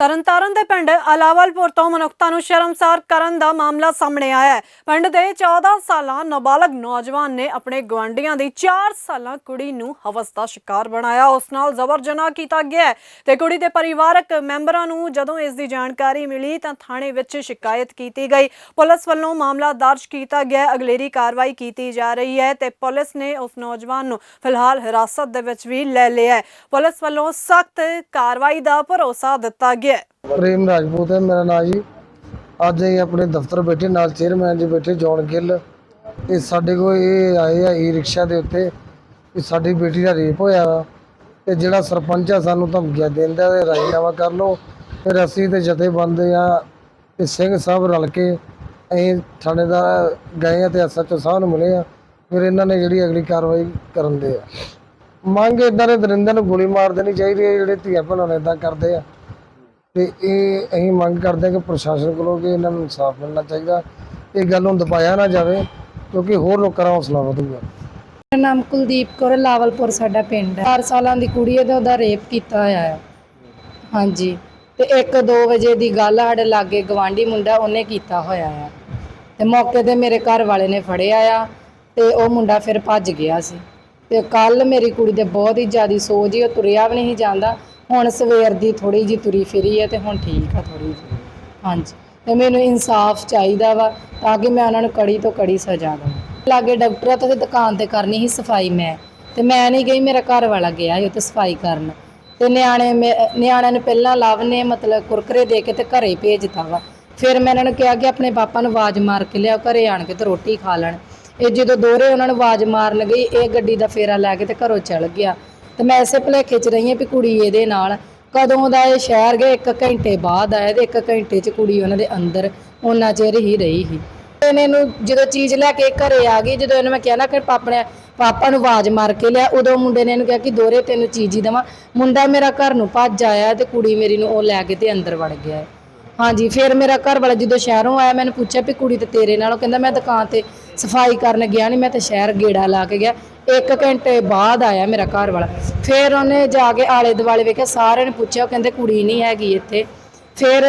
ਤਰਨਤਾਰਨ ਦੇ ਪਿੰਡ ਅਲਾਵਲਪੁਰ ਤੋਂ ਮਨੁੱਖਤਾ ਨੂੰ ਸ਼ਰਮਸਾਰ ਕਰਨ ਦਾ ਮਾਮਲਾ ਸਾਹਮਣੇ ਆਇਆ ਹੈ। ਪਿੰਡ ਦੇ 14 ਸਾਲਾਂ ਨਾਬਾਲਗ ਨੌਜਵਾਨ ਨੇ ਆਪਣੇ ਗਵਾਂਢੀਆਂ ਦੀ 4 ਸਾਲਾਂ ਕੁੜੀ ਨੂੰ ਹਵਸ ਦਾ ਸ਼ਿਕਾਰ ਬਣਾਇਆ। ਉਸ ਨਾਲ ਜ਼ਬਰ ਜਨਾਹ ਕੀਤਾ ਗਿਆ ਤੇ ਕੁੜੀ ਦੇ ਪਰਿਵਾਰਕ ਮੈਂਬਰਾਂ ਨੂੰ ਜਦੋਂ ਇਸ ਦੀ ਜਾਣਕਾਰੀ ਮਿਲੀ ਤਾਂ ਥਾਣੇ ਵਿੱਚ ਸ਼ਿਕਾਇਤ ਕੀਤੀ ਗਈ। ਪੁਲਿਸ ਵੱਲੋਂ ਮਾਮਲਾ ਦਰਜ ਕੀਤਾ ਗਿਆ। ਅਗਲੇਰੀ ਕਾਰਵਾਈ ਕੀਤੀ ਜਾ ਰਹੀ ਹੈ ਤੇ ਪੁਲਿਸ ਨੇ ਉਸ ਨੌਜਵਾਨ ਨੂੰ ਫਿਲਹਾਲ ਹਿਰਾਸਤ ਦੇ ਵਿੱਚ ਵੀ ਲੈ ਲਿਆ ਹੈ। ਪੁਲਿਸ ਵੱਲੋਂ ਸਖਤ ਕਾਰਵਾਈ ਦਾ ਭਰੋਸਾ ਦਿੱਤਾ ਗਿਆ ਹੈ? ਪ੍ਰੇਮ ਰਾਜਪੂਤ ਹੈ, ਮੇਰਾ ਨਾਮ ਜੀ। ਅੱਜ ਅਸੀਂ ਆਪਣੇ ਦਫ਼ਤਰ ਬੈਠੇ, ਨਾਲ ਚੇਅਰਮੈਨ ਜੀ ਬੈਠੇ ਜੌਨ ਗਿੱਲ। ਇਹ ਸਾਡੇ ਕੋਲ ਇਹ ਆਏ ਆ ਈ ਰਿਕਸ਼ਾ ਦੇ ਉੱਤੇ ਕਿ ਸਾਡੀ ਬੇਟੀ ਦਾ ਰੇਪ ਹੋਇਆ ਵਾ। ਤੇ ਜਿਹੜਾ ਸਰਪੰਚ ਆ, ਸਾਨੂੰ ਧਮਕੀਆਂ ਦਿੰਦਾ ਤੇ ਰਾਜੀਨਾਮਾ ਕਰ ਲਓ। ਫਿਰ ਅਸੀਂ ਤੇ ਜਥੇਬੰਦ ਆ, ਤੇ ਸਿੰਘ ਸਾਹਿਬ ਰਲ ਕੇ ਅਸੀਂ ਥਾਣੇਦਾਰ ਗਏ ਆ ਤੇ ਐਸਐਚਓ ਸਾਹਿਬ ਨੂੰ ਮਿਲੇ ਆ। ਫਿਰ ਇਹਨਾਂ ਨੇ ਜਿਹੜੀ ਅਗਲੀ ਕਾਰਵਾਈ ਕਰਨ ਦੇ ਆ। ਮੰਗ ਇਦਾਂ ਦੇ ਦਰਿੰਦਰ ਨੂੰ ਗੋਲੀ ਮਾਰ ਦੇਣੀ ਚਾਹੀਦੀ ਹੈ ਜਿਹੜੇ ਧੀਆ ਭੈਣਾਂ ਨੂੰ ਇਦਾਂ ਕਰਦੇ ਆ। ਤੇ ਇਹ ਅਸੀਂ ਮੰਗ ਕਰਦੇ ਹਾਂ ਕਿ ਪ੍ਰਸ਼ਾਸਨ ਕੋਲੋਂ ਕਿ ਇਹਨਾਂ ਨੂੰ ਇਨਸਾਫ ਮਿਲਣਾ ਚਾਹੀਦਾ। ਇਹ ਗੱਲ ਨੂੰ ਦਬਾਇਆ ਨਾ ਜਾਵੇ, ਕਿਉਂਕਿ ਹੋਰ ਲੋਕਾਂ ਦਾ ਹੌਸਲਾ ਵਧੂਗਾ। ਮੇਰਾ ਨਾਮ ਕੁਲਦੀਪ ਕੌਰ ਲਾਵਲਪੁਰ ਸਾਡਾ ਪਿੰਡ ਹੈ। 4 ਸਾਲਾਂ ਦੀ ਕੁੜੀ ਹੈ ਤੇ ਉਹਦਾ ਰੇਪ ਕੀਤਾ ਹੋਇਆ ਹੈ। ਹਾਂਜੀ। ਤੇ 1-2 ਵਜੇ ਦੀ ਗੱਲ ਸਾਡੇ ਲਾਗੇ ਗਵਾਂਢੀ ਮੁੰਡਾ ਉਹਨੇ ਕੀਤਾ ਹੋਇਆ ਹੈ। ਤੇ ਮੌਕੇ ਤੇ ਮੇਰੇ ਘਰ ਵਾਲੇ ਨੇ ਫੜਿਆ ਆ ਤੇ ਉਹ ਮੁੰਡਾ ਫਿਰ ਭੱਜ ਗਿਆ ਸੀ। ਤੇ ਕੱਲ ਮੇਰੀ ਕੁੜੀ ਦੇ ਬਹੁਤ ਹੀ ਜ਼ਿਆਦੀ ਸੋਜ ਹੀ ਉਹ ਤੁਰਿਆ ਵੀ ਨਹੀਂ ਜਾਂਦਾ। ਹੁਣ ਸਵੇਰ ਦੀ ਥੋੜੀ ਜੀ ਤੁਰੀ ਫਿਰੀ ਹੈ ਤੇ ਹੁਣ ਠੀਕ ਆ ਥੋੜੀ ਜੀ ਹਾਂਜੀ। ਤੇ ਮੈਨੂੰ ਇਨਸਾਫ ਚਾਹੀਦਾ ਵਾ ਤਾਂ ਕਿ ਮੈਂ ਉਹਨਾਂ ਨੂੰ ਕੜੀ ਤੋਂ ਕੜੀ ਸਜ਼ਾ ਦਵਾਂ। ਲਾਗੇ ਡਾਕਟਰਾਂ ਤੋਂ ਦੁਕਾਨ ਤੇ ਕਰਨੀ ਸੀ ਸਫ਼ਾਈ ਮੈਂ। ਤੇ ਮੈਂ ਨਹੀਂ ਗਈ, ਮੇਰਾ ਘਰ ਵਾਲਾ ਗਿਆ ਸੀ ਉੱਥੇ ਸਫ਼ਾਈ ਕਰਨ। ਤੇ ਨਿਆਣੇ ਮੇ- ਨਿਆਣਿਆਂ ਨੂੰ ਪਹਿਲਾਂ ਲਵ ਨੇ ਮਤਲਬ ਕੁਰਕਰੇ ਦੇ ਕੇ ਤੇ ਘਰੇ ਭੇਜਤਾ ਵਾ। ਫਿਰ ਮੈਂ ਇਹਨਾਂ ਨੂੰ ਕਿਹਾ ਕਿ ਆਪਣੇ ਪਾਪਾ ਨੂੰ ਆਵਾਜ਼ ਮਾਰ ਕੇ ਲਿਆਓ, ਘਰੇ ਆਣ ਕੇ ਤੇ ਰੋਟੀ ਖਾ ਲੈਣ। ਇਹ ਜਦੋਂ ਦੋਹਰੇ ਉਹਨਾਂ ਨੂੰ ਆਵਾਜ਼ ਮਾਰਨ ਗਈ, ਇਹ ਗੱਡੀ ਦਾ ਫੇਰਾ ਲੈ ਕੇ ਤੇ ਘਰੋਂ ਚਲ ਗਿਆ। ਤੇ ਮੈਂ ਇਸੇ ਭੁਲੇਖੇ 'ਚ ਰਹੀ ਹਾਂ ਵੀ ਕੁੜੀ ਇਹਦੇ ਨਾਲ ਕਦੋਂ ਦਾ ਇਹ ਸ਼ਹਿਰ ਗਏ 1 ਘੰਟੇ ਬਾਅਦ ਆਇਆ ਤੇ 1 ਘੰਟੇ 'ਚ ਕੁੜੀ ਉਹਨਾਂ ਦੇ ਅੰਦਰ ਉਹਨਾਂ ਚਿਰ ਹੀ ਰਹੀ ਸੀ ਇਹਨੇ ਨੂੰ ਜਦੋਂ ਚੀਜ਼ ਲੈ ਕੇ ਘਰੇ ਆ ਗਈ, ਜਦੋਂ ਇਹਨੂੰ ਮੈਂ ਕਿਹਾ ਨਾ ਕਿ ਪਾਪਾ ਨੇ ਪਾਪਾ ਨੂੰ ਆਵਾਜ਼ ਮਾਰ ਕੇ ਲਿਆ, ਉਦੋਂ ਮੁੰਡੇ ਨੇ ਇਹਨੂੰ ਕਿਹਾ ਕਿ ਦੋਰੇ ਤੈਨੂੰ ਚੀਜ਼ ਹੀ ਦੇਵਾਂ ਮੁੰਡਾ ਮੇਰਾ ਘਰ ਨੂੰ ਭੱਜ ਆਇਆ ਤੇ ਕੁੜੀ ਮੇਰੀ ਨੂੰ ਉਹ ਲੈ ਕੇ ਤੇ ਅੰਦਰ ਵੜ ਗਿਆ ਹੈ। ਹਾਂਜੀ, ਫਿਰ ਮੇਰਾ ਘਰ ਵਾਲਾ ਜਦੋਂ ਸ਼ਹਿਰੋਂ ਆਇਆ, ਮੈਨੂੰ ਪੁੱਛਿਆ ਵੀ ਕੁੜੀ ਤੇ ਤੇਰੇ ਨਾਲੋਂ ਕਹਿੰਦਾ ਮੈਂ ਦੁਕਾਨ ਤੇ ਸਫ਼ਾਈ ਕਰਨ ਗਿਆ ਨਹੀਂ ਮੈਂ ਤਾਂ ਸ਼ਹਿਰ ਗੇੜਾ ਲਾ ਕੇ ਗਿਆ। ਇੱਕ ਘੰਟੇ ਬਾਅਦ ਆਇਆ ਮੇਰਾ ਘਰ ਵਾਲਾ ਫਿਰ ਉਹਨੇ ਜਾ ਕੇ ਆਲੇ ਦੁਆਲੇ ਵੇਖਿਆ, ਸਾਰਿਆਂ ਨੇ ਪੁੱਛਿਆ, ਉਹ ਕਹਿੰਦੇ ਕੁੜੀ ਨਹੀਂ ਹੈਗੀ ਇੱਥੇ। ਫਿਰ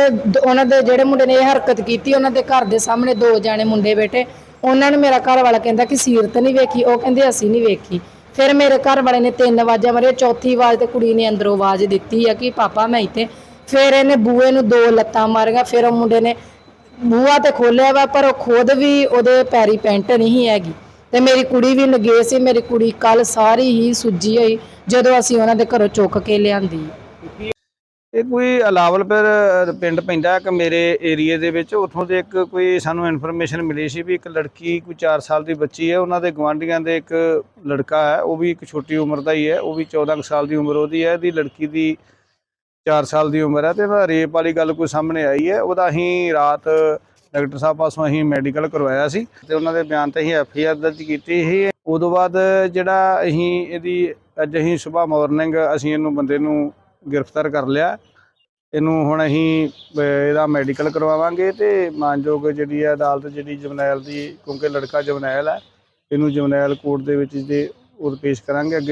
ਉਹਨਾਂ ਦੇ ਜਿਹੜੇ ਮੁੰਡੇ ਨੇ ਇਹ ਹਰਕਤ ਕੀਤੀ, ਉਹਨਾਂ ਦੇ ਘਰ ਦੇ ਸਾਹਮਣੇ ਦੋ ਜਾਣੇ ਮੁੰਡੇ ਬੈਠੇ। ਉਹਨਾਂ ਨੇ ਮੇਰਾ ਘਰ ਵਾਲਾ ਕਹਿੰਦਾ ਕਿ ਸੀਰਤ ਨਹੀਂ ਵੇਖੀ, ਉਹ ਕਹਿੰਦੇ ਅਸੀਂ ਨਹੀਂ ਵੇਖੀ। ਫਿਰ ਮੇਰੇ ਘਰ ਵਾਲੇ ਨੇ ਤਿੰਨ ਆਵਾਜ਼ਾਂ ਮਾਰੀਆਂ, ਚੌਥੀ ਆਵਾਜ਼ ਤੇ ਕੁੜੀ ਨੇ ਅੰਦਰੋਂ ਆਵਾਜ਼ ਦਿੱਤੀ ਆ ਕਿ, ਪਾਪਾ, ਮੈਂ ਇੱਥੇ ਫਿਰ ਇਹਨੇ ਬੂਏ ਨੂੰ ਦੋ ਲੱਤਾਂ ਮਾਰੀਆਂ, ਫਿਰ ਉਹ ਮੁੰਡੇ ਨੇ ਬੂਆ ਤੇ ਖੋਲਿਆ ਵਾ, ਪਰ ਉਹ ਖੁਦ ਵੀ ਉਹਦੇ ਪੈਰੀ ਪੈਂਟ ਨਹੀਂ ਹੈਗੀ। ਤੇ ਮੇਰੀ ਕੁੜੀ ਵੀ ਨਗੇ ਸੀ, ਮੇਰੀ ਕੁੜੀ ਕੱਲ ਸਾਰੀ ਹੀ ਸੁੱਜੀ ਹੋਈ, ਜਦੋਂ ਅਸੀਂ ਉਹਨਾਂ ਦੇ ਘਰੋਂ ਚੁੱਕ ਕੇ ਲਿਆਂਦੀ। ਇਹ ਕੋਈ ਅਲਾਵਲਪੁਰ ਪਿੰਡ ਪੈਂਦਾ ਇੱਕ ਮੇਰੇ ਏਰੀਏ ਦੇ ਵਿੱਚ? ਉੱਥੋਂ ਦੇ ਇੱਕ ਕੋਈ ਸਾਨੂੰ ਇਨਫੋਰਮੇਸ਼ਨ ਮਿਲੀ ਸੀ ਵੀ ਇੱਕ ਲੜਕੀ, ਕੋਈ 4 ਸਾਲ ਦੀ ਬੱਚੀ ਹੈ, ਉਹਨਾਂ ਦੇ ਗਵਾਂਢੀਆਂ ਦੇ ਇੱਕ ਲੜਕਾ ਹੈ, ਉਹ ਵੀ ਇੱਕ ਛੋਟੀ ਉਮਰ ਦਾ ਹੀ ਹੈ, ਉਹ ਵੀ 14 ਕੁ ਸਾਲ ਦੀ ਉਮਰ ਉਹਦੀ ਹੈ, ਇਹਦੀ ਲੜਕੀ ਦੀ 4 ਸਾਲ ਦੀ ਉਮਰ ਹੈ ਤੇ ਉਹਦਾ ਰੇਪ ਵਾਲੀ ਗੱਲ ਕੋਈ ਸਾਹਮਣੇ ਆਈ ਹੈ। ਉਹਦਾ ਅਸੀਂ ਰਾਤ ਡਾਕਟਰ ਸਾਹਿਬ ਪਾਸੋਂ ਅਸੀਂ ਮੈਡੀਕਲ ਕਰਵਾਇਆ ਸੀ ਤੇ ਉਹਨਾਂ ਦੇ ਬਿਆਨ ਤੇ ਅਸੀਂ ਐਫ ਆਈ ਆਰ ਦਰਜ ਕੀਤੀ ਸੀ। ਉਦੋਂ ਬਾਅਦ ਜਿਹੜਾ ਅਸੀਂ ਇਹਦੀ ਅੱਜ ਅਸੀਂ ਸਵੇਰ ਮਾਰਨਿੰਗ ਅਸੀਂ ਇਹਨੂੰ ਬੰਦੇ ਨੂੰ ਗ੍ਰਿਫਤਾਰ ਕਰ ਲਿਆ। ਇਹਨੂੰ ਹੁਣ ਅਸੀਂ ਇਹਦਾ ਮੈਡੀਕਲ ਕਰਵਾਵਾਂਗੇ ਤੇ ਮਾਨਯੋਗ ਜਿਹੜੀ ਹੈ ਅਦਾਲਤ ਜਿਹੜੀ ਜਮਨੈਲ ਦੀ, ਕਿਉਂਕਿ ਲੜਕਾ ਜਮਨੈਲ ਹੈ, ਇਹਨੂੰ ਜਮਨੈਲ ਕੋਰਟ ਦੇ ਵਿੱਚ ਜੇ ਉਹ ਪੇਸ਼ ਕਰਾਂਗੇ। ਅੱਗੇ